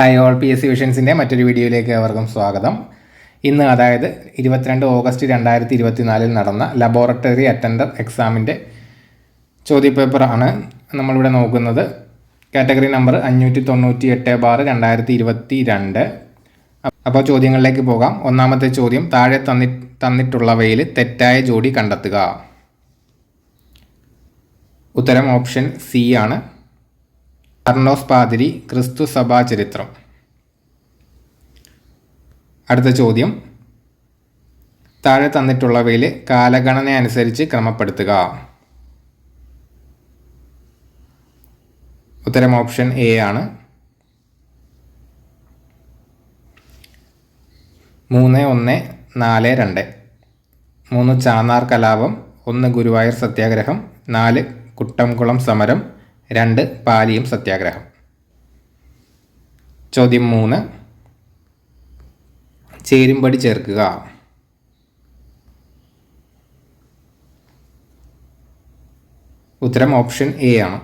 Hi all P S C വിഷൻസിന്റെ മറ്റൊരു വീഡിയോയിലേക്ക് അവർക്കും സ്വാഗതം. ഇന്ന് അതായത് ഇരുപത്തിരണ്ട് ഓഗസ്റ്റ് രണ്ടായിരത്തി ഇരുപത്തിനാലിൽ നടന്ന ലബോറട്ടറി അറ്റൻഡർ എക്സാമിന്റെ ചോദ്യപേപ്പറാണ് നമ്മളിവിടെ നോക്കുന്നത്. കാറ്റഗറി നമ്പർ അഞ്ഞൂറ്റി തൊണ്ണൂറ്റി എട്ട് ബാർ രണ്ടായിരത്തി ഇരുപത്തി രണ്ട് അപ്പോൾ ചോദ്യങ്ങളിലേക്ക് പോകാം. ഒന്നാമത്തെ ചോദ്യം താഴെ തന്നി തന്നിട്ടുള്ളവയിൽ തെറ്റായ ജോഡി കണ്ടെത്തുക. ഉത്തരം ഓപ്ഷൻ സി ആണ്. അർണോസ് പാതിരി ക്രിസ്തു സഭാ ചരിത്രം അടുത്ത ചോദ്യം. താഴെ തന്നിട്ടുള്ളവയിൽ കാലഗണന അനുസരിച്ച് ക്രമപ്പെടുത്തുക. ഉത്തരം ഓപ്ഷൻ എ ആണ്. മൂന്ന് ഒന്ന് നാല് രണ്ട്. മൂന്ന് ചാന്നാർ കലാപം ഒന്ന് ഗുരുവായൂർ സത്യാഗ്രഹം നാല് കുട്ടംകുളം സമരം രണ്ട് പാലിയം സത്യാഗ്രഹം. ചോദ്യം മൂന്ന്. ചേരുംപടി ചേർക്കുക. ഉത്തരം ഓപ്ഷൻ എ ആണ്.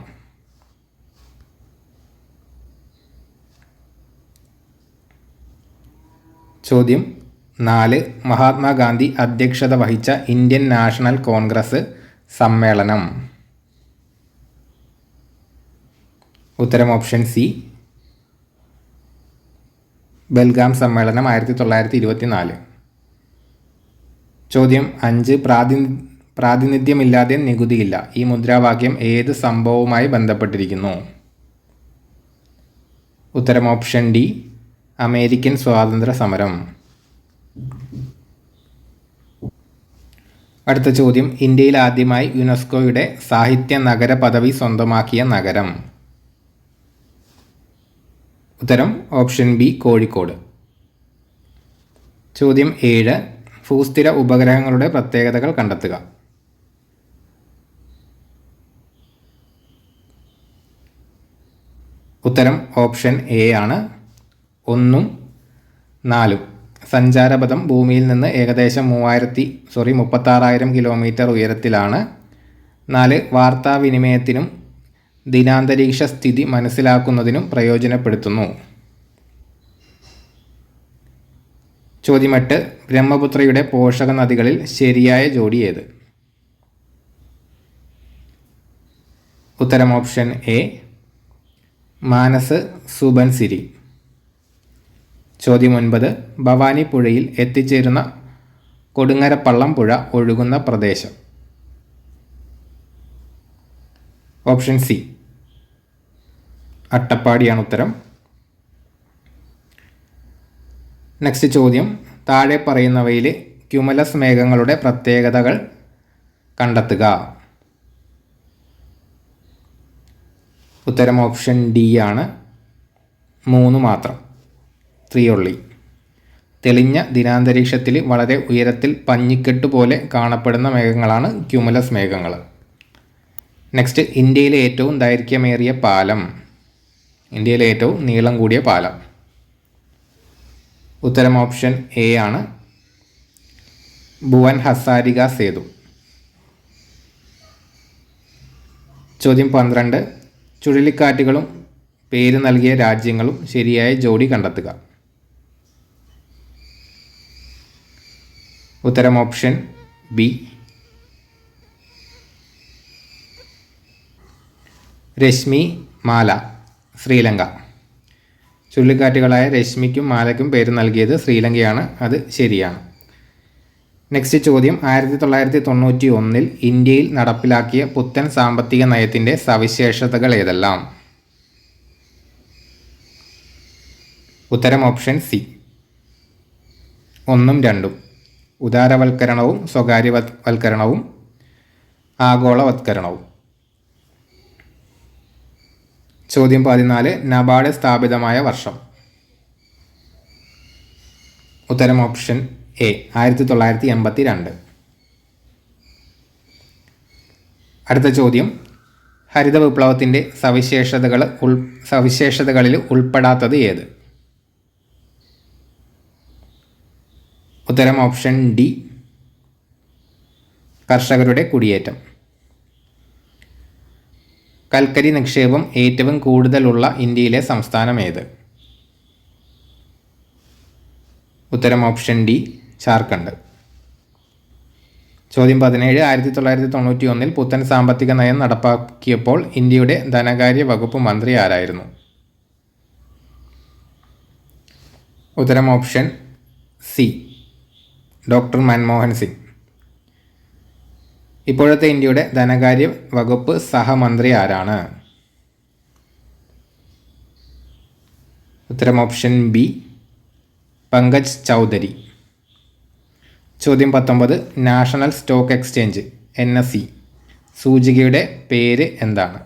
ചോദ്യം നാല്. മഹാത്മാഗാന്ധി അധ്യക്ഷത വഹിച്ച ഇന്ത്യൻ നാഷണൽ കോൺഗ്രസ് സമ്മേളനം. ഉത്തരം ഓപ്ഷൻ സി. ബൽഗാം സമ്മേളനം ആയിരത്തി തൊള്ളായിരത്തി ഇരുപത്തി നാല് ചോദ്യം അഞ്ച്. പ്രാതി പ്രാതിനിധ്യമില്ലാതെ നികുതിയില്ല. ഈ മുദ്രാവാക്യം ഏത് സംഭവവുമായി ബന്ധപ്പെട്ടിരിക്കുന്നു? ഉത്തരം ഓപ്ഷൻ ഡി. അമേരിക്കൻ സ്വാതന്ത്ര്യ സമരം. അടുത്ത ചോദ്യം. ഇന്ത്യയിൽ ആദ്യമായി യുനെസ്കോയുടെ സാഹിത്യ നഗര പദവി സ്വന്തമാക്കിയ നഗരം. ഉത്തരം ഓപ്ഷൻ ബി കോഴിക്കോട്. ചോദ്യം ഏഴ്. ഭൂസ്ഥിര ഉപഗ്രഹങ്ങളുടെ പ്രത്യേകതകൾ കണ്ടെത്തുക. ഉത്തരം ഓപ്ഷൻ എ ആണ്. ഒന്നും നാലും. സഞ്ചാരപഥം ഭൂമിയിൽ നിന്ന് ഏകദേശം മൂവായിരത്തി സോറി മുപ്പത്താറായിരം കിലോമീറ്റർ ഉയരത്തിലാണ്. നാല് വാർത്താവിനിമയത്തിനും ദിനാന്തരീക്ഷ സ്ഥിതി മനസ്സിലാക്കുന്നതിനും പ്രയോജനപ്പെടുത്തുന്നു. ചോദ്യമെട്ട്. ബ്രഹ്മപുത്രയുടെ പോഷക നദികളിൽ ശരിയായ ജോഡി ഏത്? ഉത്തരം ഓപ്ഷൻ എ. മാനസ് സുബൻസിരി ചോദ്യം ഒൻപത്. ഭവാനി പുഴയിൽ എത്തിച്ചേരുന്ന കൊടുങ്ങരപ്പള്ളം പുഴ ഒഴുകുന്ന പ്രദേശം. Option C. അട്ടപ്പാടിയാണ് ഉത്തരം. നെക്സ്റ്റ് ചോദ്യം. താഴെ പറയുന്നവയിൽ ക്യുമലസ് മേഘങ്ങളുടെ പ്രത്യേകതകൾ കണ്ടെത്തുക. ഉത്തരം ഓപ്ഷൻ ഡി ആണ്. മൂന്ന് മാത്രം. ത്രീ തെളിഞ്ഞ ദിനാന്തരീക്ഷത്തിൽ വളരെ ഉയരത്തിൽ പഞ്ഞിക്കെട്ട് പോലെ കാണപ്പെടുന്ന മേഘങ്ങളാണ് ക്യുമലസ് മേഘങ്ങൾ. നെക്സ്റ്റ് ഇന്ത്യയിലെ ഏറ്റവും ദൈർഘ്യമേറിയ പാലം. ഇന്ത്യയിലെ ഏറ്റവും നീളം കൂടിയ പാലം. ഉത്തരം ഓപ്ഷൻ എ ആണ്. ഭുവൻ ഹസാരിക സേതു. ചോദ്യം പന്ത്രണ്ട്. ചുഴലിക്കാറ്റുകളും പേര് നൽകിയ രാജ്യങ്ങളും ശരിയായ ജോഡി കണ്ടെത്തുക. ഉത്തരം ഓപ്ഷൻ ബി രശ്മി മാല. ശ്രീലങ്ക. ചുഴലിക്കാറ്റുകളായ രശ്മിക്കും മാലയ്ക്കും പേര് നൽകിയത് ശ്രീലങ്കയാണ്. അത് ശരിയാണ്. നെക്സ്റ്റ് ചോദ്യം. ആയിരത്തി തൊള്ളായിരത്തി തൊണ്ണൂറ്റി ഒന്നിൽ ഇന്ത്യയിൽ നടപ്പിലാക്കിയ പുത്തൻ സാമ്പത്തിക നയത്തിന്റെ സവിശേഷതകൾ ഏതെല്ലാം? ഉത്തരം ഓപ്ഷൻ സി. ഒന്നും രണ്ടും. ഉദാരവൽക്കരണവും സ്വകാര്യവൽക്കരണവും ആഗോളവത്കരണവും. ചോദ്യം പതിനാല് നബാർഡ് സ്ഥാപിതമായ വർഷം. ഉത്തരം ഓപ്ഷൻ എ ആയിരത്തി തൊള്ളായിരത്തി എൺപത്തി രണ്ട് അടുത്ത ചോദ്യം ഹരിത വിപ്ലവത്തിന്റെ സവിശേഷതകൾ ഉൾ സവിശേഷതകളിൽ ഉൾപ്പെടാത്തത് ഏത്? ഉത്തരം ഓപ്ഷൻ ഡി കർഷകരുടെ കുടിയേറ്റം. കൽക്കരി നിക്ഷേപം ഏറ്റവും കൂടുതലുള്ള ഇന്ത്യയിലെ സംസ്ഥാനം ഏത്? ഉത്തരം ഓപ്ഷൻ ഡി ജാർഖണ്ഡ്. ചോദ്യം പതിനേഴ് ആയിരത്തി തൊള്ളായിരത്തി തൊണ്ണൂറ്റി ഒന്നിൽ പുത്തൻ സാമ്പത്തിക നയം നടപ്പാക്കിയപ്പോൾ ഇന്ത്യയുടെ ധനകാര്യ വകുപ്പ് മന്ത്രി ആരായിരുന്നു? ഉത്തരം option C doctor Manmohan Singh. ഇപ്പോഴത്തെ ഇന്ത്യയുടെ ധനകാര്യ വകുപ്പ് സഹമന്ത്രി ആരാണ്? ഉത്തരം ഓപ്ഷൻ ബി പങ്കജ് ചൗധരി. ചോദ്യം പത്തൊമ്പത് national stock exchange N S C. സൂചികയുടെ പേര് എന്താണ്?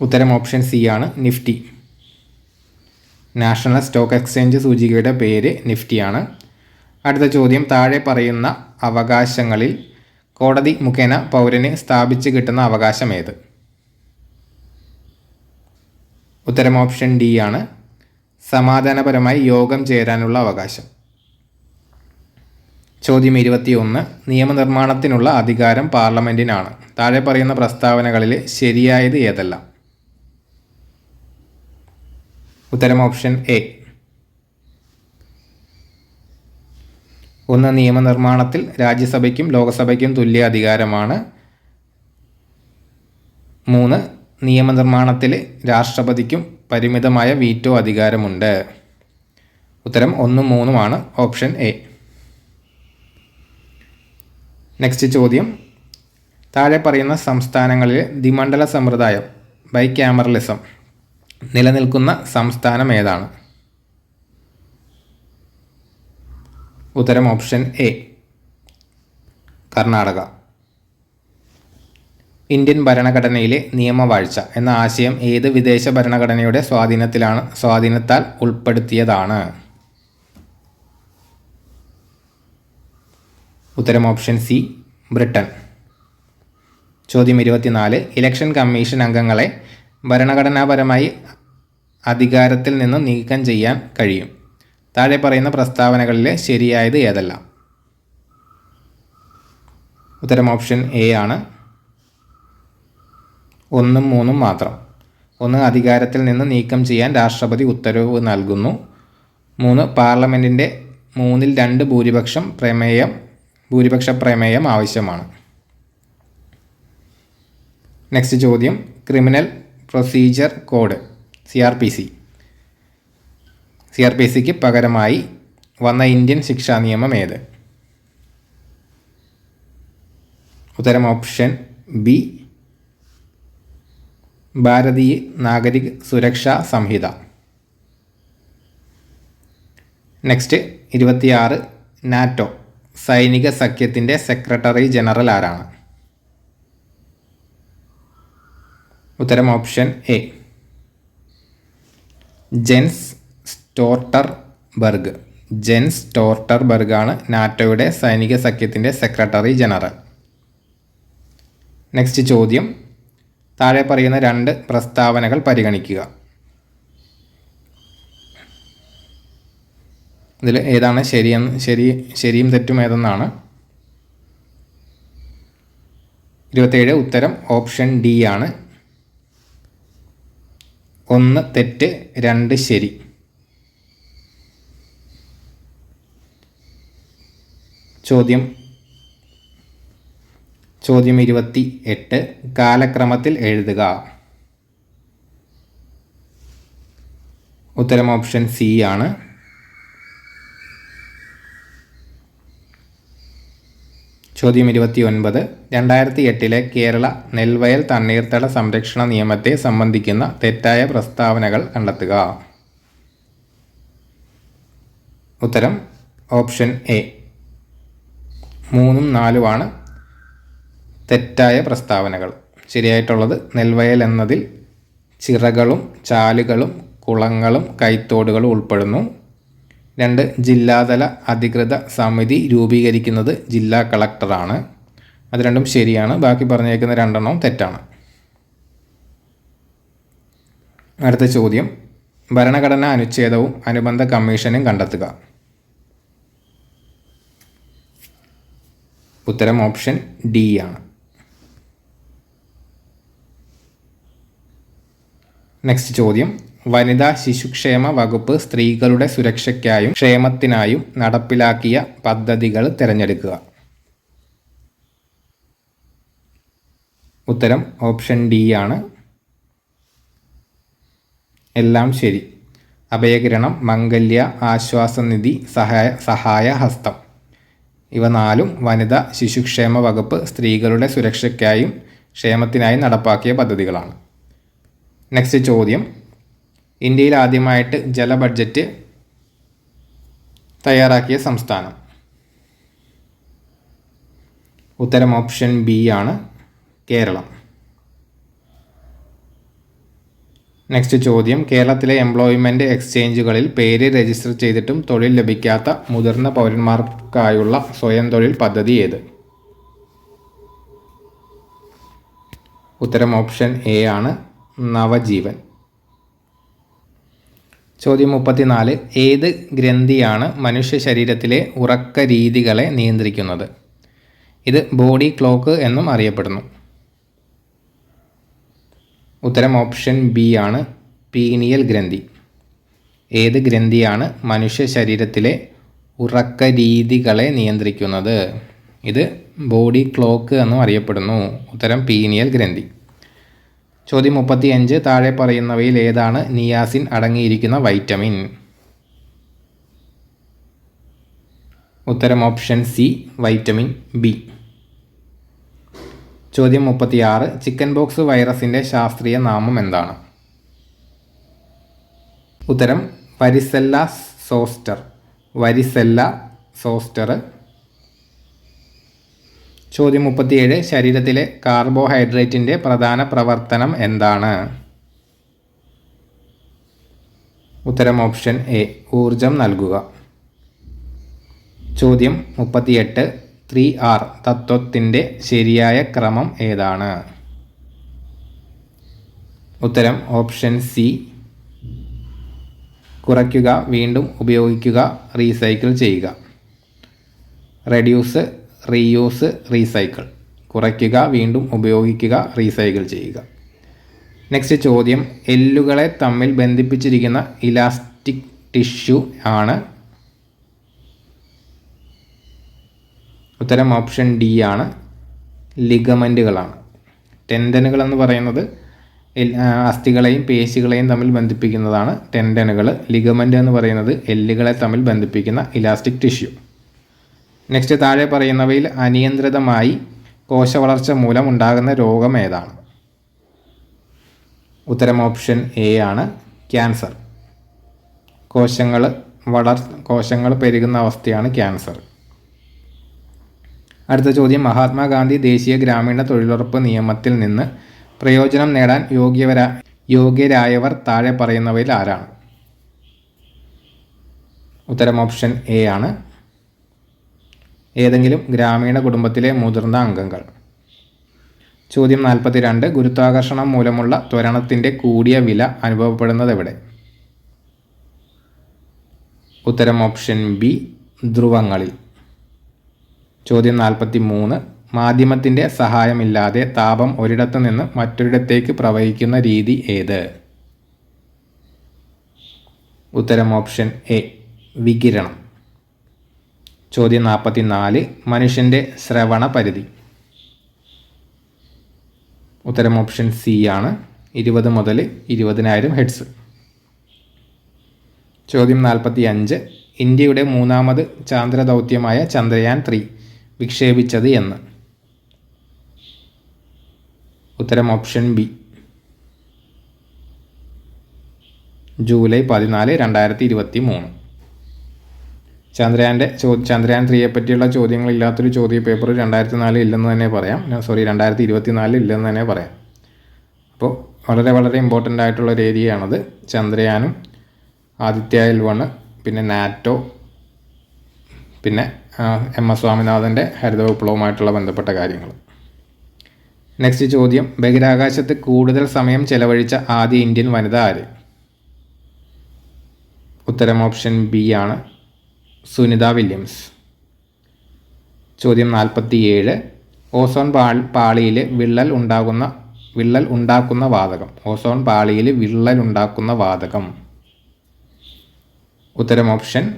ഉത്തരം ഓപ്ഷൻ സി ആണ് നിഫ്റ്റി. നാഷണൽ സ്റ്റോക്ക് എക്സ്ചേഞ്ച് സൂചികയുടെ പേര് നിഫ്റ്റിയാണ്. അടുത്ത ചോദ്യം താഴെ പറയുന്ന അവകാശങ്ങളിൽ കോടതി മുഖേന പൗരന് സ്ഥാപിച്ച് കിട്ടുന്ന അവകാശം ഏത്? ഉത്തരം ഓപ്ഷൻ ഡി ആണ്. സമാധാനപരമായി യോഗം ചേരാനുള്ള അവകാശം. ചോദ്യം ഇരുപത്തിയൊന്ന്. നിയമനിർമ്മാണത്തിനുള്ള അധികാരം പാർലമെന്റിനാണ് താഴെ പറയുന്ന പ്രസ്താവനകളിൽ ശരിയായത് ഏതെല്ലാം? ഉത്തരം ഓപ്ഷൻ എ. ഒന്ന് നിയമനിർമ്മാണത്തിൽ രാജ്യസഭയ്ക്കും ലോകസഭയ്ക്കും തുല്യ അധികാരമാണ്. മൂന്ന് നിയമനിർമ്മാണത്തിൽ രാഷ്ട്രപതിക്കും പരിമിതമായ വീറ്റോ അധികാരമുണ്ട്. ഉത്തരം ഒന്നും മൂന്നുമാണ് ഓപ്ഷൻ എ. നെക്സ്റ്റ് ചോദ്യം. താഴെ പറയുന്ന സംസ്ഥാനങ്ങളിൽ ദ്വിമണ്ഡല സമ്പ്രദായം ബൈ ക്യാമറലിസം നിലനിൽക്കുന്ന സംസ്ഥാനം ഏതാണ്? ഉത്തരം ഓപ്ഷൻ എ കർണാടക. ഇന്ത്യൻ ഭരണഘടനയിലെ നിയമവാഴ്ച എന്ന ആശയം ഏത് വിദേശ ഭരണഘടനയുടെ സ്വാധീനത്തിലാണ് സ്വാധീനത്താൽ ഉൾപ്പെടുത്തിയതാണ്? ഉത്തരം ഓപ്ഷൻ സി ബ്രിട്ടൻ. ചോദ്യം ഇരുപത്തിനാല് ഇലക്ഷൻ കമ്മീഷൻ അംഗങ്ങളെ ഭരണഘടനാപരമായി അധികാരത്തിൽ നിന്ന് നീക്കം ചെയ്യാൻ കഴിയും. താഴെ പറയുന്ന പ്രസ്താവനകളിലെ ശരിയായത് ഏതെല്ലാം? ഉത്തരം ഓപ്ഷൻ എ ആണ്. ഒന്നും മൂന്നും മാത്രം. ഒന്ന് അധികാരത്തിൽ നിന്ന് നീക്കം ചെയ്യാൻ രാഷ്ട്രപതി ഉത്തരവ് നൽകുന്നു. മൂന്ന് പാർലമെന്റിന്റെ മൂന്നിൽ രണ്ട് ഭൂരിപക്ഷം പ്രമേയം ഭൂരിപക്ഷ പ്രമേയം ആവശ്യമാണ്. നെക്സ്റ്റ് ചോദ്യം. Criminal procedure code C R P C. C R P സിക്ക് പകരമായി വന്ന ഇന്ത്യൻ ശിക്ഷാ നിയമം ഏത്? ഉത്തരം ഓപ്ഷൻ ബി ഭാരതീയ നാഗരിക് സുരക്ഷാ സംഹിത. നെക്സ്റ്റ് ഇരുപത്തിയാറ് നാറ്റോ സൈനിക സഖ്യത്തിന്റെ സെക്രട്ടറി ജനറൽ ആരാണ്? ഉത്തരം ഓപ്ഷൻ എ ജെൻസ് സ്റ്റോർട്ടർ ബർഗ് ജെൻസ് സ്റ്റോർട്ടർ ബർഗാണ് നാറ്റോയുടെ സൈനിക സഖ്യത്തിന്റെ സെക്രട്ടറി ജനറൽ. നെക്സ്റ്റ് ചോദ്യം. താഴെ പറയുന്ന രണ്ട് പ്രസ്താവനകൾ പരിഗണിക്കുക. ഇതിൽ ഏതാണ് ശരിയെന്ന് ശരി ശരിയും തെറ്റും ഏതെന്നാണ്? ഇരുപത്തേഴ് ഉത്തരം ഓപ്ഷൻ ഡി ആണ്. ഒന്ന് തെറ്റ് രണ്ട് ശരി. ചോദ്യം. ചോദ്യം ഇരുപത്തി എട്ട്. കാലക്രമത്തിൽ എഴുതുക. ഉത്തരം ഓപ്ഷൻ സി ആണ്. ചോദ്യം ഇരുപത്തി ഒൻപത്. രണ്ടായിരത്തി എട്ടിലെ കേരള നെൽവയൽ തണ്ണീർത്തട സംരക്ഷണ നിയമത്തെ സംബന്ധിക്കുന്ന തെറ്റായ പ്രസ്താവനകൾ കണ്ടെത്തുക. ഉത്തരം ഓപ്ഷൻ എ. മൂന്നും നാലുമാണ് തെറ്റായ പ്രസ്താവനകൾ. ശരിയായിട്ടുള്ളത് നെൽവയൽ എന്നതിൽ ചിറകളും ചാലുകളും കുളങ്ങളും കൈത്തോടുകളും ഉൾപ്പെടുന്നു. രണ്ട് ജില്ലാതല അധികൃത സമിതി രൂപീകരിക്കുന്നത് ജില്ലാ കളക്ടറാണ്. അത് രണ്ടും ശരിയാണ്. ബാക്കി പറഞ്ഞേക്കുന്ന രണ്ടെണ്ണവും തെറ്റാണ്. അടുത്ത ചോദ്യം. ഭരണഘടനാ അനുച്ഛേദവും അനുബന്ധ കമ്മീഷനും കണ്ടെത്തുക. ഉത്തരം ഓപ്ഷൻ ഡി ആണ്. നെക്സ്റ്റ് ചോദ്യം. വനിതാ ശിശുക്ഷേമ വകുപ്പ് സ്ത്രീകളുടെ സുരക്ഷയ്ക്കായും ക്ഷേമത്തിനായും നടപ്പിലാക്കിയ പദ്ധതികൾ തിരഞ്ഞെടുക്കുക. ഉത്തരം ഓപ്ഷൻ ഡി ആണ്. എല്ലാം ശരി. അഭയകിരണം മംഗല്യ ആശ്വാസനിധി സഹായ സഹായ ഹസ്തം. ഇവ നാലും വനിത ശിശുക്ഷേമ വകുപ്പ് സ്ത്രീകളുടെ സുരക്ഷയ്ക്കായും ക്ഷേമത്തിനായും നടപ്പാക്കിയ പദ്ധതികളാണ്. നെക്സ്റ്റ് ചോദ്യം. ഇന്ത്യയിൽ ആദ്യമായിട്ട് ജല ബഡ്ജറ്റ് തയ്യാറാക്കിയ സംസ്ഥാനം. ഉത്തരം ഓപ്ഷൻ ബി ആണ് കേരളം. നെക്സ്റ്റ് ചോദ്യം. കേരളത്തിലെ എംപ്ലോയ്മെന്റ് എക്സ്ചേഞ്ചുകളിൽ പേര് രജിസ്റ്റർ ചെയ്തിട്ടും തൊഴിൽ ലഭിക്കാത്ത മുതിർന്ന പൗരന്മാർക്കായുള്ള സ്വയം തൊഴിൽ പദ്ധതി ഏത്? ഉത്തരം ഓപ്ഷൻ എ ആണ്. നവജീവൻ. ചോദ്യം മുപ്പത്തിനാല്. ഏത് ഗ്രന്ഥിയാണ് മനുഷ്യ ശരീരത്തിലെ ഉറക്ക രീതികളെ നിയന്ത്രിക്കുന്നത്? ഇത് ബോഡി ക്ലോക്ക് എന്നും അറിയപ്പെടുന്നു. ഉത്തരം ഓപ്ഷൻ ബി ആണ്. പീനിയൽ ഗ്രന്ഥി. ഏത് ഗ്രന്ഥിയാണ് മനുഷ്യ ശരീരത്തിലെ ഉറക്ക രീതികളെ നിയന്ത്രിക്കുന്നത്? ഇത് ബോഡി ക്ലോക്ക് എന്നും അറിയപ്പെടുന്നു. ഉത്തരം പീനിയൽ ഗ്രന്ഥി. ചോദ്യം മുപ്പത്തിയഞ്ച്. താഴെ പറയുന്നവയിൽ ഏതാണ് നിയാസിൻ അടങ്ങിയിരിക്കുന്ന വൈറ്റമിൻ? ഉത്തരം ഓപ്ഷൻ സി വൈറ്റമിൻ ബി. ചോദ്യം മുപ്പത്തിയാറ്. ചിക്കൻ ബോക്സ് വൈറസിന്റെ ശാസ്ത്രീയ നാമം എന്താണ്? ഉത്തരം വരിസെല്ല സോസ്റ്റർ. വരിസെല്ല സോസ്റ്റർ. ചോദ്യം മുപ്പത്തിയേഴ്. ശരീരത്തിലെ കാർബോഹൈഡ്രേറ്റിന്റെ പ്രധാന പ്രവർത്തനം എന്താണ്? ഉത്തരം ഓപ്ഷൻ എ ഊർജം നൽകുക. ചോദ്യം മുപ്പത്തിയെട്ട്. ത്രീ ആർ തത്വത്തിന്റെ ശരിയായ ക്രമം ഏതാണ്? ഉത്തരം ഓപ്ഷൻ സി. കുറയ്ക്കുക വീണ്ടും ഉപയോഗിക്കുക റീസൈക്കിൾ ചെയ്യുക. റെഡ്യൂസ് റീയൂസ് റീസൈക്കിൾ കുറയ്ക്കുക വീണ്ടും ഉപയോഗിക്കുക റീസൈക്കിൾ ചെയ്യുക. നെക്സ്റ്റ് ചോദ്യം. എല്ലുകളെ തമ്മിൽ ബന്ധിപ്പിച്ചിരിക്കുന്ന ഇലാസ്റ്റിക് ടിഷ്യൂ ആണ് ഉത്തരം ഓപ്ഷൻ ഡി ആണ്. ലിഗമെന്റുകളാണ് ടെൻഡനുകൾ എന്ന് പറയുന്നത് അസ്ഥികളെയും പേശികളെയും തമ്മിൽ ബന്ധിപ്പിക്കുന്നതാണ് ടെൻഡനുകൾ. ലിഗമെന്റ് എന്ന് പറയുന്നത് എല്ലുകളെ തമ്മിൽ ബന്ധിപ്പിക്കുന്ന ഇലാസ്റ്റിക് ടിഷ്യൂ. നെക്സ്റ്റ് താഴെ പറയുന്നവയിൽ അനിയന്ത്രിതമായി കോശവളർച്ച മൂലം ഉണ്ടാകുന്ന രോഗം ഏതാണ്? ഉത്തരം ഓപ്ഷൻ എ ആണ് ക്യാൻസർ. കോശങ്ങൾ വളർ കോശങ്ങൾ പെരുകുന്ന അവസ്ഥയാണ് ക്യാൻസർ. അടുത്ത ചോദ്യം. മഹാത്മാഗാന്ധി ദേശീയ ഗ്രാമീണ തൊഴിലുറപ്പ് നിയമത്തിൽ നിന്ന് പ്രയോജനം നേടാൻ യോഗ്യവരാ യോഗ്യരായവർ താഴെ പറയുന്നവയിൽ ആരാണ്? ഉത്തരം ഓപ്ഷൻ എ ആണ്. ഏതെങ്കിലും ഗ്രാമീണ കുടുംബത്തിലെ മുതിർന്ന അംഗങ്ങൾ. ചോദ്യം നാൽപ്പത്തിരണ്ട്. ഗുരുത്വാകർഷണം മൂലമുള്ള ത്വരണത്തിന്റെ കൂടിയ വില അനുഭവപ്പെടുന്നത് എവിടെ? ഉത്തരം ഓപ്ഷൻ ബി ധ്രുവങ്ങളിൽ. ചോദ്യം നാൽപ്പത്തി മൂന്ന് മാധ്യമത്തിന്റെ സഹായമില്ലാതെ താപം ഒരിടത്തു നിന്ന് മറ്റൊരിടത്തേക്ക് പ്രവഹിക്കുന്ന രീതി ഏത്? ഉത്തരം ഓപ്ഷൻ എ വികിരണം. ചോദ്യം നാൽപ്പത്തി നാല് മനുഷ്യന്റെ ശ്രവണ പരിധി. ഉത്തരം ഓപ്ഷൻ സി ആണ്. ഇരുപത് മുതൽ ഇരുപതിനായിരം ഹെഡ്സ് ചോദ്യം നാൽപ്പത്തി അഞ്ച് ഇന്ത്യയുടെ മൂന്നാമത് ചാന്ദ്ര ദൗത്യമായ ചന്ദ്രയാൻ ത്രീ. വിക്ഷേപിച്ചത് എന്ന്. ഉത്തരം ഓപ്ഷൻ ബി. ജൂലൈ പതിനാല് രണ്ടായിരത്തി ഇരുപത്തി മൂന്ന് ചന്ദ്രയാന്റെ ചോ ചന്ദ്രയാൻ ത്രീയെ പറ്റിയുള്ള ചോദ്യങ്ങളില്ലാത്തൊരു ചോദ്യ പേപ്പർ രണ്ടായിരത്തി നാല് ഇല്ലെന്ന് തന്നെ പറയാം. സോറി രണ്ടായിരത്തി ഇരുപത്തി നാല് ഇല്ലെന്ന് തന്നെ പറയാം. അപ്പോൾ വളരെ വളരെ ഇമ്പോർട്ടന്റ് ആയിട്ടുള്ള ഒരു ഏരിയയാണത്. ചന്ദ്രയാനും ആദിത്യ എൽ വണ് പിന്നെ നാറ്റോ പിന്നെ എം എസ് സ്വാമിനാഥന്റെ ഹരിത വിപ്ലവവുമായിട്ടുള്ള ബന്ധപ്പെട്ട കാര്യങ്ങൾ. നെക്സ്റ്റ് ചോദ്യം ബഹിരാകാശത്ത് കൂടുതൽ സമയം ചെലവഴിച്ച ആദ്യ ഇന്ത്യൻ വനിത ആര്? ഉത്തരം ഓപ്ഷൻ ബി ആണ് സുനിത വില്യംസ്. ചോദ്യം നാൽപ്പത്തി ഏഴ് ഓസോൺ പാൾ പാളിയിൽ വിള്ളൽ ഉണ്ടാകുന്ന വിള്ളൽ ഉണ്ടാക്കുന്ന വാതകം. ഓസോൺ പാളിയിൽ വിള്ളൽ ഉണ്ടാക്കുന്ന വാതകം. ഉത്തരം ഓപ്ഷൻ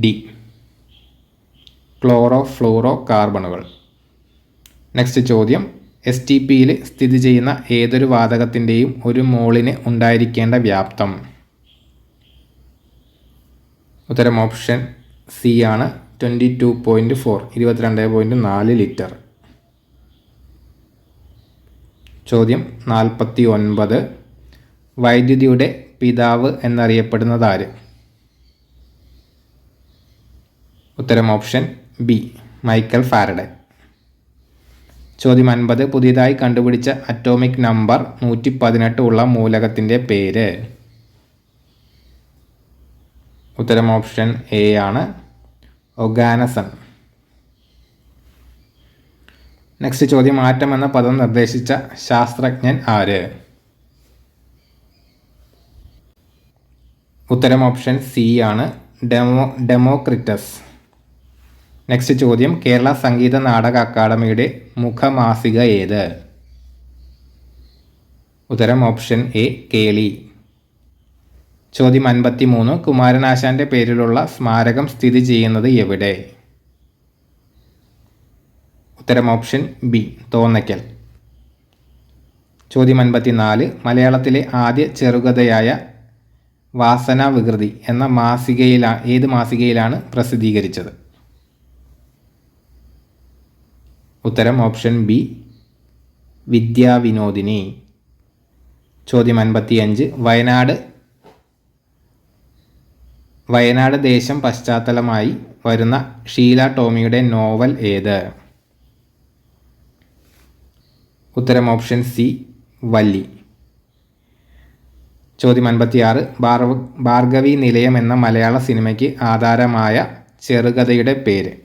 ഡി. ക്ലോറോ ഫ്ലൂറോ കാർബണുകൾ നെക്സ്റ്റ് ചോദ്യം എസ് ടി പിയിൽ സ്ഥിതി ചെയ്യുന്ന ഏതൊരു വാതകത്തിന്റെയും ഒരു മോളിന് ഉണ്ടായിരിക്കേണ്ട വ്യാപ്തം? ഉത്തരം ഓപ്ഷൻ സി ആണ്. ട്വന്റി ടു പോയിന്റ് ഫോർ ഇരുപത്തിരണ്ട് പോയിന്റ് നാല് ലിറ്റർ. ചോദ്യം നാൽപ്പത്തി ഒൻപത് വൈദ്യുതിയുടെ പിതാവ് എന്നറിയപ്പെടുന്നത് ആര്? ഉത്തരം ഓപ്ഷൻ ബി. മൈക്കൽ ഫാരഡെ ചോദ്യം അൻപത്. പുതിയതായി കണ്ടുപിടിച്ച അറ്റോമിക് നമ്പർ നൂറ്റി പതിനെട്ട് ഉള്ള മൂലകത്തിന്റെ പേര്. ഉത്തരം ഓപ്ഷൻ എ ആണ്. ഒഗാനസൺ. നെക്സ്റ്റ് ചോദ്യം ആറ്റം എന്ന പദം നിർദ്ദേശിച്ച ശാസ്ത്രജ്ഞൻ ആര്? ഉത്തരം ഓപ്ഷൻ സി ആണ്. Demo Democritus. നെക്സ്റ്റ് ചോദ്യം കേരള സംഗീത നാടക അക്കാദമിയുടെ മുഖമാസിക ഏത്? ഉത്തരം ഓപ്ഷൻ എ കേളി. ചോദ്യം അൻപത്തി മൂന്ന് കുമാരനാശാന്റെ പേരിലുള്ള സ്മാരകം സ്ഥിതി ചെയ്യുന്നത് എവിടെ? ഉത്തരം ഓപ്ഷൻ ബി തോന്നയ്ക്കൽ. ചോദ്യം അൻപത്തിനാല് മലയാളത്തിലെ ആദ്യ ചെറുകഥയായ വാസന വികൃതി എന്ന മാസികയിലാണ് ഏത് മാസികയിലാണ് പ്രസിദ്ധീകരിച്ചത്? ഉത്തരം ഓപ്ഷൻ ബി വിദ്യാവിനോദിനി. ചോദ്യം അൻപത്തിയഞ്ച് വയനാട് വയനാട് ദേശം പശ്ചാത്തലമായി വരുന്ന ഷീല ടോമിയുടെ നോവൽ ഏത്? ഉത്തരം ഓപ്ഷൻ സി വല്ലി ചോദ്യം അൻപത്തിയാറ് ഭാർഗവി നിലയം എന്ന മലയാള സിനിമയ്ക്ക് ആധാരമായ ചെറുകഥയുടെ പേര്.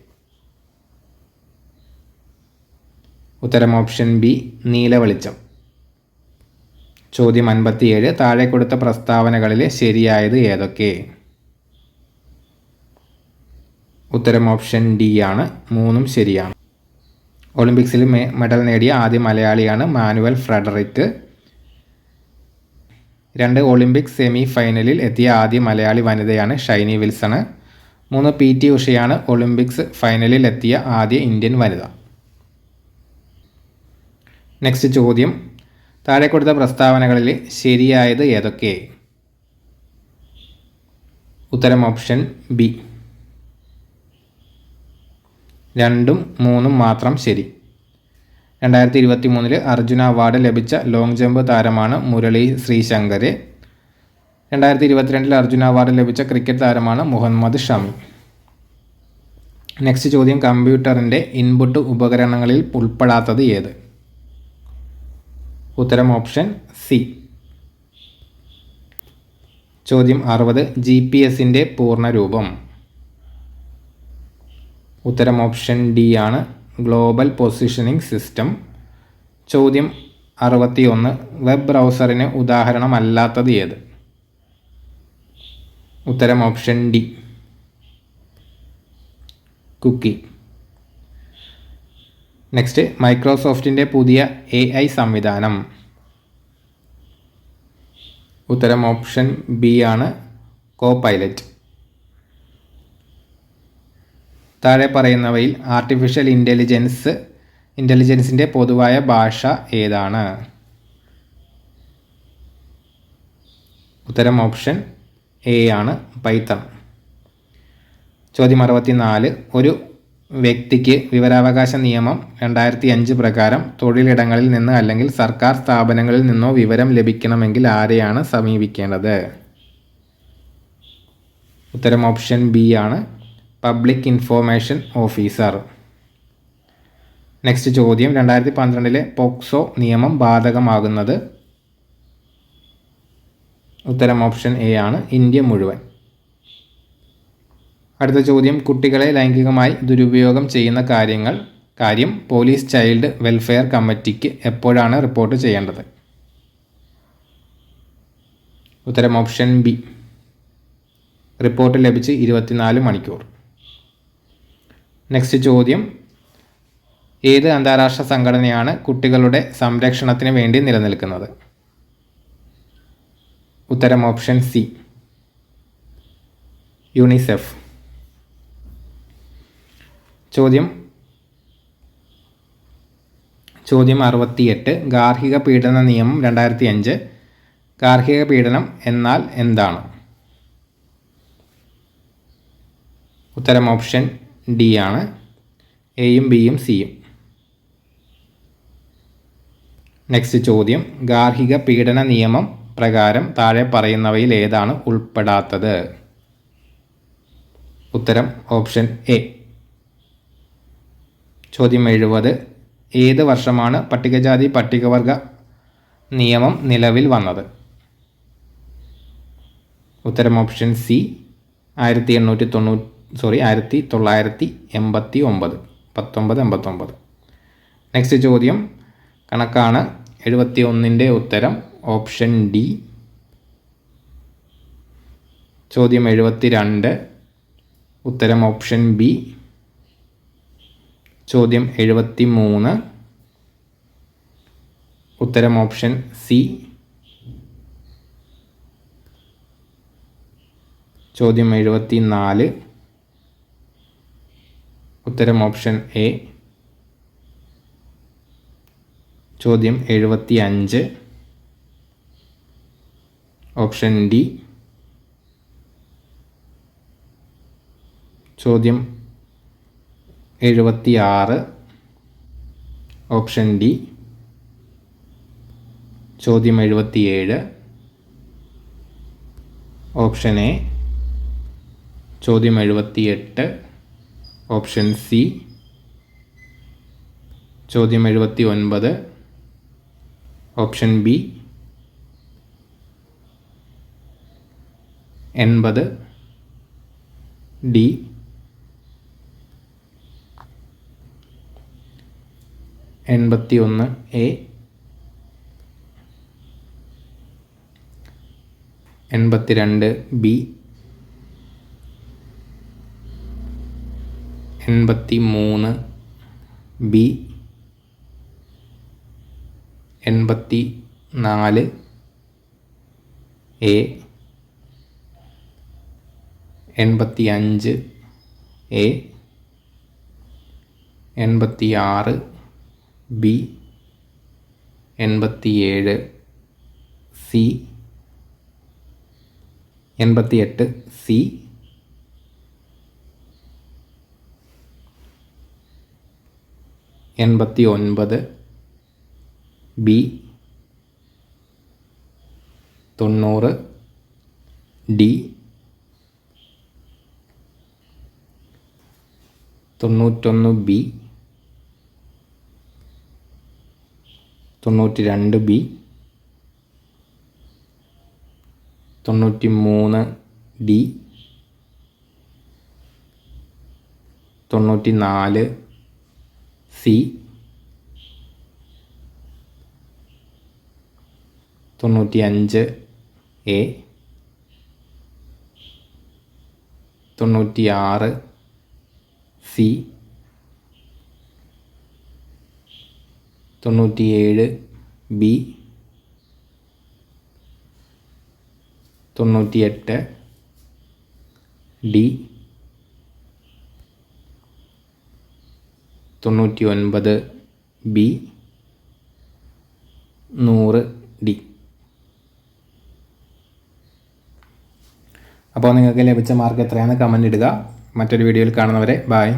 ഉത്തരം ഓപ്ഷൻ ബി നീല വെളിച്ചം. ചോദ്യം അൻപത്തിയേഴ് താഴെ കൊടുത്ത പ്രസ്താവനകളിൽ ശരിയായത് ഏതൊക്കെ? ഉത്തരം ഓപ്ഷൻ ഡി ആണ് മൂന്നും ശരിയാണ്. ഒളിമ്പിക്സിൽ മെഡൽ നേടിയ ആദ്യ മലയാളിയാണ് മാനുവൽ ഫ്രെഡറിക് രണ്ട് ഒളിമ്പിക്സ് സെമി ഫൈനലിൽ എത്തിയ ആദ്യ മലയാളി വനിതയാണ് ഷൈനി വിൽസണ്. മൂന്ന് പി ടി ഉഷയാണ് ഒളിമ്പിക്സ് ഫൈനലിൽ എത്തിയ ആദ്യ ഇന്ത്യൻ വനിത. നെക്സ്റ്റ് ചോദ്യം. താഴെ കൊടുത്ത പ്രസ്താവനകളിൽ ശരിയായത് ഏതൊക്കെ? ഉത്തരം ഓപ്ഷൻ ബി രണ്ടും മൂന്നും മാത്രം ശരി. രണ്ടായിരത്തി ഇരുപത്തി മൂന്നിൽ അർജുന അവാർഡ് ലഭിച്ച ലോങ് ജമ്പ് താരമാണ് മുരളി ശ്രീശങ്കര്. രണ്ടായിരത്തി ഇരുപത്തിരണ്ടിൽ അർജുന അവാർഡ് ലഭിച്ച ക്രിക്കറ്റ് താരമാണ് മുഹമ്മദ് ഷമി. നെക്സ്റ്റ് ചോദ്യം കമ്പ്യൂട്ടറിന്റെ ഇൻപുട്ട് ഉപകരണങ്ങളിൽ ഉൾപ്പെടാത്തത് ഏത്? ഉത്തരം ഓപ്ഷൻ സി. ചോദ്യം അറുപത് ജി പി എസിന്റെ പൂർണരൂപം. ഉത്തരം ഓപ്ഷൻ ഡി ആണ് ഗ്ലോബൽ പൊസിഷനിങ് സിസ്റ്റം. ചോദ്യം അറുപത്തി ഒന്ന് വെബ് ബ്രൗസറിന് ഉദാഹരണമല്ലാത്തത് ഏത്? ഉത്തരം ഓപ്ഷൻ ഡി. കുക്കി. നെക്സ്റ്റ് മൈക്രോസോഫ്റ്റിന്റെ പുതിയ എ ഐ സംവിധാനം. ഉത്തരം ഓപ്ഷൻ ബി ആണ് കോ പൈലറ്റ് താഴെ പറയുന്നവയിൽ ആർട്ടിഫിഷ്യൽ ഇന്റലിജൻസ് ഇന്റലിജൻസിന്റെ പൊതുവായ ഭാഷ ഏതാണ്? ഉത്തരം ഓപ്ഷൻ എ ആണ് പൈത്തൺ ചോദ്യം അറുപത്തി നാല് ഒരു വ്യക്തിക്ക് വിവരാവകാശ നിയമം രണ്ടായിരത്തി അഞ്ച് പ്രകാരം തൊഴിലിടങ്ങളിൽ നിന്ന് അല്ലെങ്കിൽ സർക്കാർ സ്ഥാപനങ്ങളിൽ നിന്നോ വിവരം ലഭിക്കണമെങ്കിൽ ആരെയാണ് സമീപിക്കേണ്ടത്? ഉത്തരം ഓപ്ഷൻ ബി ആണ്. Public information officer. നെക്സ്റ്റ് ചോദ്യം. രണ്ടായിരത്തി പന്ത്രണ്ടിലെ പോക്സോ നിയമം ബാധകമാകുന്നത്? ഉത്തരം ഓപ്ഷൻ എ ആണ്. ഇന്ത്യ മുഴുവൻ. അടുത്ത ചോദ്യം കുട്ടികളെ ലൈംഗികമായി ദുരുപയോഗം ചെയ്യുന്ന കാര്യങ്ങൾ കാര്യം പോലീസ് ചൈൽഡ് വെൽഫെയർ കമ്മിറ്റിക്ക് എപ്പോഴാണ് റിപ്പോർട്ട് ചെയ്യേണ്ടത്? ഉത്തരം ഓപ്ഷൻ ബി. റിപ്പോർട്ട് ലഭിച്ച് ഇരുപത്തിനാല് മണിക്കൂർ. നെക്സ്റ്റ് ചോദ്യം. ഏത് അന്താരാഷ്ട്ര സംഘടനയാണ് കുട്ടികളുടെ സംരക്ഷണത്തിന് വേണ്ടി നിലനിൽക്കുന്നത്? ഉത്തരം ഓപ്ഷൻ സി. യുണിസെഫ്. ചോദ്യം. ചോദ്യം അറുപത്തിയെട്ട്. ഗാർഹിക പീഡന നിയമം രണ്ടായിരത്തി അഞ്ച് ഗാർഹിക പീഡനം എന്നാൽ എന്താണ്? ഉത്തരം ഓപ്ഷൻ ഡി ആണ്. എയും ബിയും സിയും. നെക്സ്റ്റ് ചോദ്യം. ഗാർഹിക പീഡന നിയമം പ്രകാരം താഴെ പറയുന്നവയിൽ ഏതാണ് ഉൾപ്പെടാത്തത്? ഉത്തരം ഓപ്ഷൻ എ. ചോദ്യം എഴുപത്. ഏത് വർഷമാണ് പട്ടികജാതി പട്ടികവർഗ നിയമം നിലവിൽ വന്നത്? ഉത്തരം ഓപ്ഷൻ സി ആയിരത്തി എണ്ണൂറ്റി തൊണ്ണൂറ്റി സോറി ആയിരത്തി തൊള്ളായിരത്തി എൺപത്തി ഒമ്പത് പത്തൊമ്പത് എൺപത്തൊമ്പത്. നെക്സ്റ്റ് ചോദ്യം. കണക്കാണ് എഴുപത്തി ഒന്നിന്റെ ഉത്തരം ഓപ്ഷൻ ഡി. ചോദ്യം എഴുപത്തി രണ്ട് ഉത്തരം ഓപ്ഷൻ ബി. ചോദ്യം എഴുപത്തി മൂന്ന് ഉത്തരം ഓപ്ഷൻ സി. ചോദ്യം എഴുപത്തി നാല് ഉത്തരം ഓപ്ഷൻ എ. ചോദ്യം എഴുപത്തി അഞ്ച് ഓപ്ഷൻ ഡി. ചോദ്യം എഴുപത്തി ആറ് ഓപ്ഷൻ ഡി. ചോദ്യം എഴുപത്തിയേഴ്. Option A. ചോദ്യം എഴുപത്തിയെട്ട്. Option C. ചോദ്യം എഴുപത്തി ഒൻപത് ഓപ്ഷൻ ബി. എൺപത്. ഡി. എൺപത്തി ഒന്ന് എ. എൺപത്തിരണ്ട് ബി. എൺപത്തി മൂന്ന് ബി. എൺപത്തി നാല് എ. എൺപത്തി അഞ്ച് എ. എൺപത്തി ആറ് ബി എൺപത്തിയേഴ് സി എൺപത്തിയെട്ട് സി എൺപത്തി ഒൻപത് ബി തൊണ്ണൂറ് ഡി തൊണ്ണൂറ്റൊന്ന് ബി തൊണ്ണൂറ്റി രണ്ട് ബി. തൊണ്ണൂറ്റി മൂന്ന് ഡി. തൊണ്ണൂറ്റി നാല് സി. തൊണ്ണൂറ്റി അഞ്ച് എ. തൊണ്ണൂറ്റി ആറ് സി. തൊണ്ണൂറ്റിയേഴ് ബി. തൊണ്ണൂറ്റിയെട്ട് ഡി. തൊണ്ണൂറ്റി ഒൻപത് ബി. നൂറ് ഡി. അപ്പോൾ നിങ്ങൾക്ക് ലഭിച്ച മാർക്ക് എത്രയാണെന്ന് കമന്റ് ഇടുക. മറ്റൊരു വീഡിയോയിൽ കാണുന്നവരെ ബായ്